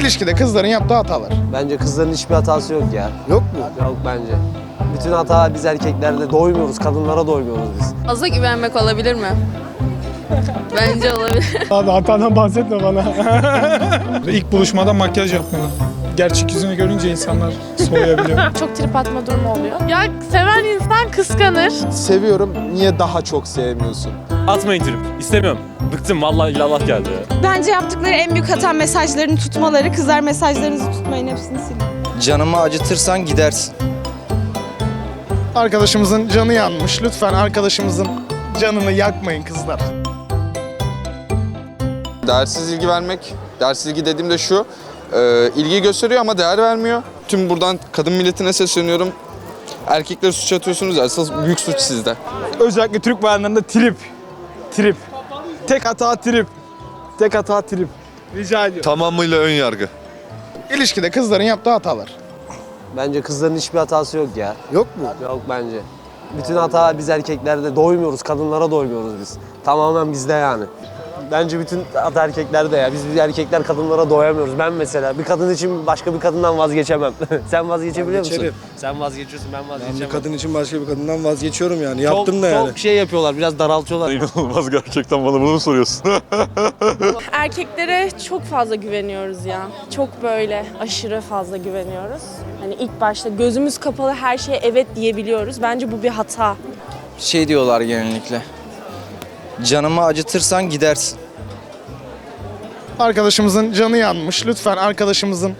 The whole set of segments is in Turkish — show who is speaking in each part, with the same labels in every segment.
Speaker 1: İlişkide kızların yaptığı hatalar.
Speaker 2: Bence kızların hiçbir hatası yok ya.
Speaker 1: Yok mu?
Speaker 2: Yok bence. Bütün hata biz erkeklerde doymuyoruz, kadınlara doymuyoruz biz.
Speaker 3: Fazla güvenmek olabilir mi? Bence olabilir.
Speaker 4: Abi hatadan bahsetme bana. İlk buluşmada makyaj yapmalı. Gerçek yüzünü görünce insanlar soğuyabiliyor.
Speaker 5: Çok trip atma durumu oluyor. Ya seven insan kıskanır.
Speaker 6: Seviyorum. Niye daha çok sevmiyorsun?
Speaker 7: Atmayın trip. İstemiyorum. Bıktım vallahi illallah geldi.
Speaker 8: Bence yaptıkları en büyük hata mesajlarını tutmaları. Kızlar mesajlarınızı tutmayın hepsini silin.
Speaker 9: Canımı acıtırsan gidersin.
Speaker 1: Arkadaşımızın canı yanmış. Lütfen arkadaşımızın canını yakmayın kızlar.
Speaker 6: Değersiz ilgi vermek. Değersiz ilgi dediğimde şu. E, ilgiyi gösteriyor ama değer vermiyor. Tüm buradan kadın milletine sesleniyorum. Erkekleri suç atıyorsunuz ya. Asıl büyük suç sizde.
Speaker 4: Özellikle Türk bayanlarında trip. Trip. Tek hata trip. Tek hata trip. Rica ediyorum.
Speaker 10: Tamamıyla ön yargı.
Speaker 1: İlişkide kızların yaptığı hatalar.
Speaker 2: Bence kızların hiçbir hatası yok ya.
Speaker 1: Yok mu?
Speaker 2: Yok bence. Bütün hata biz erkeklerde doymuyoruz, kadınlara doymuyoruz biz. Tamamen bizde yani. Bence bütün hata erkeklerde ya. Biz, biz erkekler kadınlara doyamıyoruz. Ben mesela bir kadın için başka bir kadından vazgeçemem. Sen vazgeçebiliyor musun?
Speaker 11: Geçerim.
Speaker 2: Sen vazgeçiyorsun, ben
Speaker 11: Ben
Speaker 2: vazgeçemem.
Speaker 11: bir kadın için başka bir kadından vazgeçiyorum yani.
Speaker 2: Çok-
Speaker 11: Yaptım da yani.
Speaker 2: Çok şey yapıyorlar, biraz daraltıyorlar.
Speaker 10: İnanılmaz gerçekten bana bunu mu soruyorsun?
Speaker 5: Erkeklere çok fazla güveniyoruz ya. Çok böyle aşırı fazla güveniyoruz. Hani ilk başta gözümüz kapalı her şeye evet diyebiliyoruz. Bence bu bir hata.
Speaker 9: Şey diyorlar genellikle. Canımı acıtırsan gidersin.
Speaker 1: Arkadaşımızın canı yanmış. Lütfen arkadaşımızın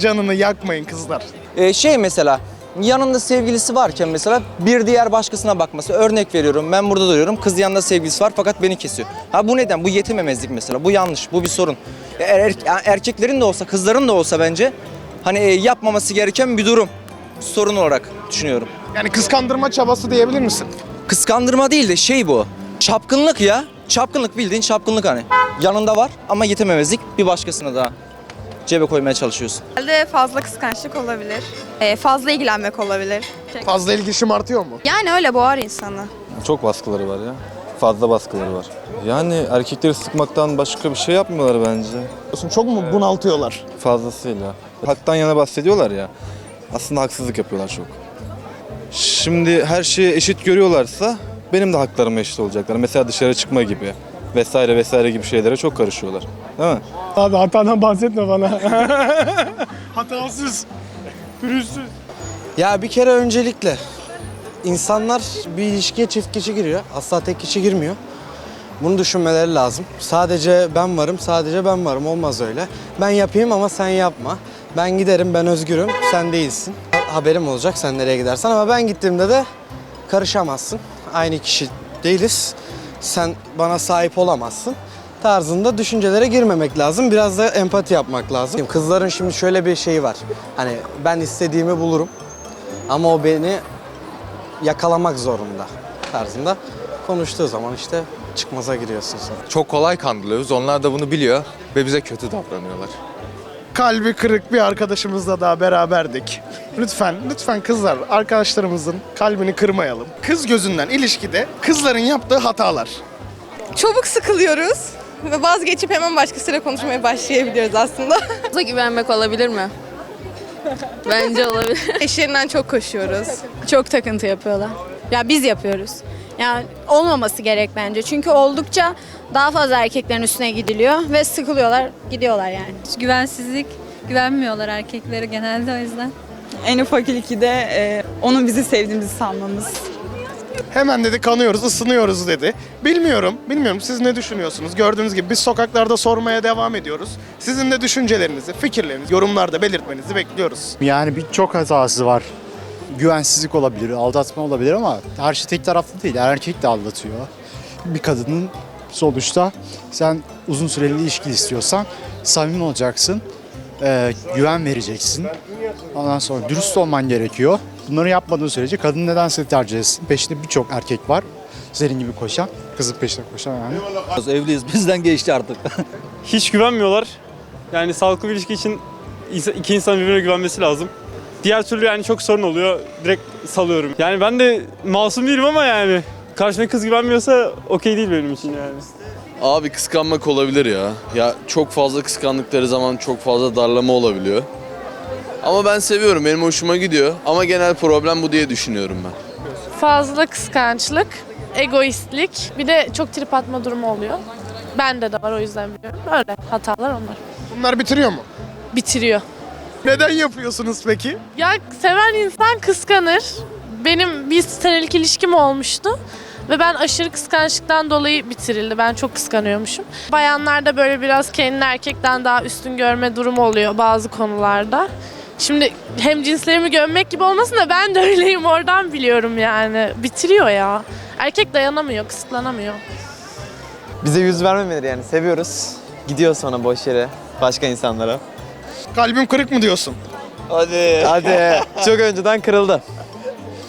Speaker 1: canını yakmayın kızlar.
Speaker 9: Ee, şey mesela yanında sevgilisi varken mesela bir diğer başkasına bakması. Örnek veriyorum ben burada duruyorum kız yanında sevgilisi var fakat beni kesiyor. Ha bu neden? Bu yetimemezlik mesela. Bu yanlış. Bu bir sorun. Er- er- erkeklerin de olsa kızların da olsa bence hani e, yapmaması gereken bir durum. Sorun olarak düşünüyorum.
Speaker 1: Yani kıskandırma çabası diyebilir misin?
Speaker 9: Kıskandırma değil de şey bu. Çapkınlık ya. Çapkınlık bildiğin çapkınlık hani. Yanında var ama yetememezlik bir başkasına daha cebe koymaya çalışıyorsun.
Speaker 8: Herhalde fazla kıskançlık olabilir. Ee, fazla ilgilenmek olabilir.
Speaker 1: Fazla ilgi şımartıyor mu?
Speaker 8: Yani öyle boğar insanı.
Speaker 10: Çok baskıları var ya. Fazla baskıları var. Yani erkekleri sıkmaktan başka bir şey yapmıyorlar bence.
Speaker 1: Çok mu bunaltıyorlar?
Speaker 10: Fazlasıyla. Haktan yana bahsediyorlar ya. Aslında haksızlık yapıyorlar çok. Şimdi her şeyi eşit görüyorlarsa benim de haklarım eşit olacaklar. Mesela dışarı çıkma gibi vesaire vesaire gibi şeylere çok karışıyorlar. Değil mi?
Speaker 4: Abi hatadan bahsetme bana. Hatasız. Pürüzsüz.
Speaker 11: Ya bir kere öncelikle insanlar bir ilişkiye çift kişi giriyor. Asla tek kişi girmiyor. Bunu düşünmeleri lazım. Sadece ben varım, sadece ben varım. Olmaz öyle. Ben yapayım ama sen yapma. Ben giderim, ben özgürüm, sen değilsin. Ha- Haberim olacak sen nereye gidersen ama ben gittiğimde de karışamazsın. Aynı kişi değiliz. Sen bana sahip olamazsın tarzında düşüncelere girmemek lazım. Biraz da empati yapmak lazım. Kızların şimdi şöyle bir şeyi var. Hani ben istediğimi bulurum ama o beni yakalamak zorunda tarzında konuştuğu zaman işte çıkmaza giriyorsun sonra.
Speaker 6: Çok kolay kandırılıyoruz. Onlar da bunu biliyor ve bize kötü davranıyorlar.
Speaker 1: Kalbi kırık bir arkadaşımızla daha beraberdik. Lütfen, lütfen kızlar arkadaşlarımızın kalbini kırmayalım. Kız gözünden ilişkide kızların yaptığı hatalar.
Speaker 8: Çabuk sıkılıyoruz ve vazgeçip hemen başkasıyla konuşmaya başlayabiliyoruz aslında.
Speaker 3: Fazla güvenmek olabilir mi? Bence olabilir.
Speaker 8: Eşlerinden çok koşuyoruz.
Speaker 5: Çok takıntı yapıyorlar. Ya biz yapıyoruz. Yani olmaması gerek bence. Çünkü oldukça daha fazla erkeklerin üstüne gidiliyor ve sıkılıyorlar, gidiyorlar yani.
Speaker 3: Güvensizlik, güvenmiyorlar erkeklere genelde o yüzden.
Speaker 8: En ufak ilkide e, onun bizi sevdiğimizi sanmamız.
Speaker 1: Hemen dedi kanıyoruz, ısınıyoruz dedi. Bilmiyorum, bilmiyorum siz ne düşünüyorsunuz? Gördüğünüz gibi biz sokaklarda sormaya devam ediyoruz. Sizin de düşüncelerinizi, fikirlerinizi yorumlarda belirtmenizi bekliyoruz.
Speaker 4: Yani birçok hatası var. Güvensizlik olabilir, aldatma olabilir ama her şey tek taraflı değil. Erkek de aldatıyor. Bir kadının sonuçta sen uzun süreli ilişki istiyorsan samimi olacaksın. E, güven vereceksin. Ondan sonra dürüst olman gerekiyor. Bunları yapmadığın sürece kadın neden seni tercih etsin? Peşinde birçok erkek var. Senin gibi koşan, kızın peşine koşan yani.
Speaker 9: Evliyiz bizden geçti artık.
Speaker 7: Hiç güvenmiyorlar. Yani sağlıklı bir ilişki için iki insan birbirine güvenmesi lazım. Diğer türlü yani çok sorun oluyor. Direkt salıyorum. Yani ben de masum değilim ama yani karşımdaki kız güvenmiyorsa okey değil benim için yani.
Speaker 12: Abi kıskanmak olabilir ya. Ya çok fazla kıskandıkları zaman çok fazla darlama olabiliyor. Ama ben seviyorum. Benim hoşuma gidiyor. Ama genel problem bu diye düşünüyorum ben.
Speaker 13: Fazla kıskançlık, egoistlik, bir de çok trip atma durumu oluyor. Bende de var o yüzden biliyorum. Öyle hatalar onlar.
Speaker 1: Bunlar bitiriyor mu?
Speaker 13: Bitiriyor.
Speaker 1: Neden yapıyorsunuz peki?
Speaker 13: Ya seven insan kıskanır. Benim bir senelik ilişkim olmuştu. Ve ben aşırı kıskançlıktan dolayı bitirildi. Ben çok kıskanıyormuşum. Bayanlarda böyle biraz kendini erkekten daha üstün görme durumu oluyor bazı konularda. Şimdi hem cinslerimi gömmek gibi olmasın da ben de öyleyim oradan biliyorum yani. Bitiriyor ya. Erkek dayanamıyor, kısıtlanamıyor.
Speaker 14: Bize yüz vermemeleri yani seviyoruz. Gidiyor sonra boş yere başka insanlara.
Speaker 1: Kalbim kırık mı diyorsun?
Speaker 14: Hadi. Hadi. Çok önceden kırıldı.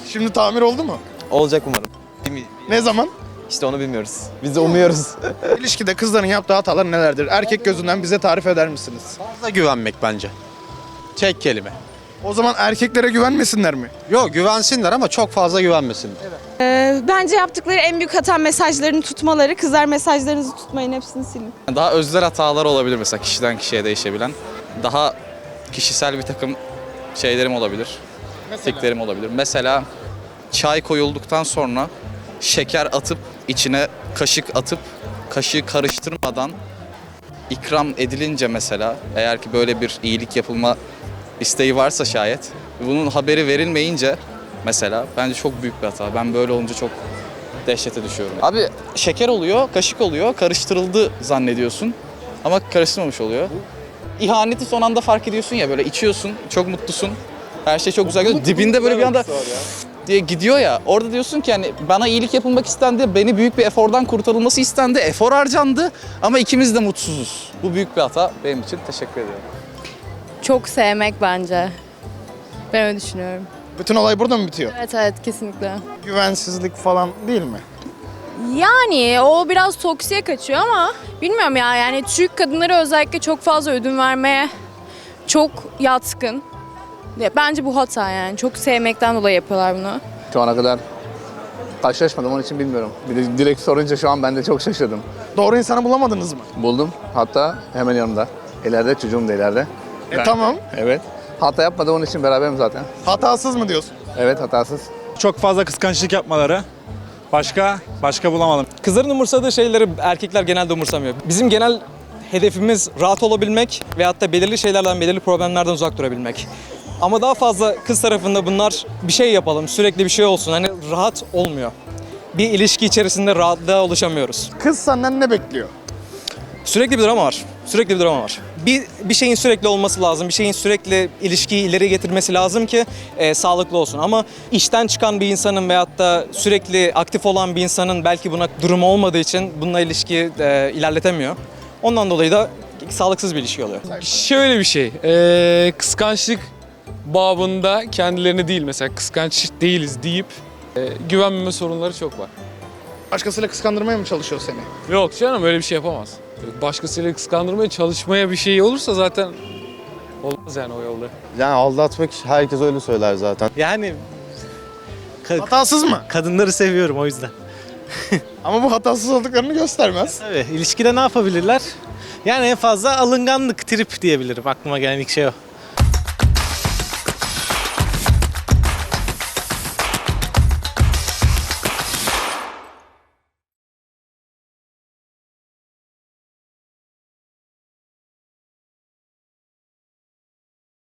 Speaker 1: Şimdi tamir oldu mu?
Speaker 14: Olacak umarım.
Speaker 1: Ne zaman?
Speaker 14: İşte onu bilmiyoruz. Biz de umuyoruz.
Speaker 1: İlişkide kızların yaptığı hatalar nelerdir? Erkek gözünden bize tarif eder misiniz?
Speaker 11: Fazla güvenmek bence. Tek kelime.
Speaker 1: O zaman erkeklere güvenmesinler mi?
Speaker 11: Yok güvensinler ama çok fazla güvenmesinler.
Speaker 13: bence yaptıkları en büyük hata mesajlarını tutmaları. Kızlar mesajlarınızı tutmayın hepsini silin.
Speaker 15: Daha özler hatalar olabilir mesela kişiden kişiye değişebilen. Daha kişisel bir takım şeylerim olabilir. Fikirlerim olabilir. Mesela çay koyulduktan sonra şeker atıp içine kaşık atıp kaşığı karıştırmadan ikram edilince mesela eğer ki böyle bir iyilik yapılma isteği varsa şayet bunun haberi verilmeyince mesela bence çok büyük bir hata. Ben böyle olunca çok dehşete düşüyorum. Abi şeker oluyor, kaşık oluyor, karıştırıldı zannediyorsun ama karıştırmamış oluyor. İhaneti son anda fark ediyorsun ya böyle içiyorsun, çok mutlusun. Her şey çok güzel gidiyor. Dibinde böyle bir anda diye gidiyor ya. Orada diyorsun ki hani bana iyilik yapılmak istendi, beni büyük bir efordan kurtarılması istendi. Efor harcandı ama ikimiz de mutsuzuz. Bu büyük bir hata benim için. Teşekkür ediyorum.
Speaker 8: Çok sevmek bence. Ben öyle düşünüyorum.
Speaker 1: Bütün olay burada mı bitiyor?
Speaker 8: Evet evet kesinlikle.
Speaker 1: Güvensizlik falan değil mi?
Speaker 8: Yani o biraz toksiye kaçıyor ama bilmiyorum ya yani Türk kadınları özellikle çok fazla ödün vermeye çok yatkın. Ya Bence bu hata yani. Çok sevmekten dolayı yapıyorlar bunu.
Speaker 12: Şu ana kadar karşılaşmadım onun için bilmiyorum. Bir de direkt sorunca şu an ben de çok şaşırdım.
Speaker 1: Doğru insanı bulamadınız mı?
Speaker 12: Buldum. Hatta hemen yanımda. İleride çocuğum da ileride.
Speaker 1: E tamam.
Speaker 12: Evet. Hata yapmadı onun için beraberim zaten.
Speaker 1: Hatasız mı diyorsun?
Speaker 12: Evet hatasız.
Speaker 16: Çok fazla kıskançlık yapmaları. Başka? Başka bulamadım.
Speaker 14: Kızların umursadığı şeyleri erkekler genelde umursamıyor. Bizim genel hedefimiz rahat olabilmek veyahut da belirli şeylerden, belirli problemlerden uzak durabilmek. Ama daha fazla kız tarafında bunlar bir şey yapalım, sürekli bir şey olsun. Hani rahat olmuyor. Bir ilişki içerisinde rahatlığa ulaşamıyoruz.
Speaker 1: Kız senden ne bekliyor?
Speaker 14: Sürekli bir drama var. Sürekli bir drama var. Bir, bir şeyin sürekli olması lazım. Bir şeyin sürekli ilişkiyi ileri getirmesi lazım ki e, sağlıklı olsun. Ama işten çıkan bir insanın veyahut da sürekli aktif olan bir insanın belki buna durumu olmadığı için bununla ilişki e, ilerletemiyor. Ondan dolayı da sağlıksız bir ilişki oluyor.
Speaker 16: Şöyle bir şey. eee, kıskançlık babında kendilerini değil mesela kıskanç değiliz deyip eee, güvenmeme sorunları çok var.
Speaker 1: Başkasıyla kıskandırmaya mı çalışıyor seni?
Speaker 16: Yok canım öyle bir şey yapamaz. Başkasıyla kıskandırmaya çalışmaya bir şey olursa zaten olmaz yani o yolda.
Speaker 11: Yani aldatmak herkes öyle söyler zaten.
Speaker 2: Yani
Speaker 1: Hatasız mı?
Speaker 2: kadınları seviyorum o yüzden.
Speaker 1: Ama bu hatasız olduklarını göstermez.
Speaker 2: Tabii ilişkide ne yapabilirler? Yani en fazla alınganlık, trip diyebilirim. Aklıma gelen ilk şey o.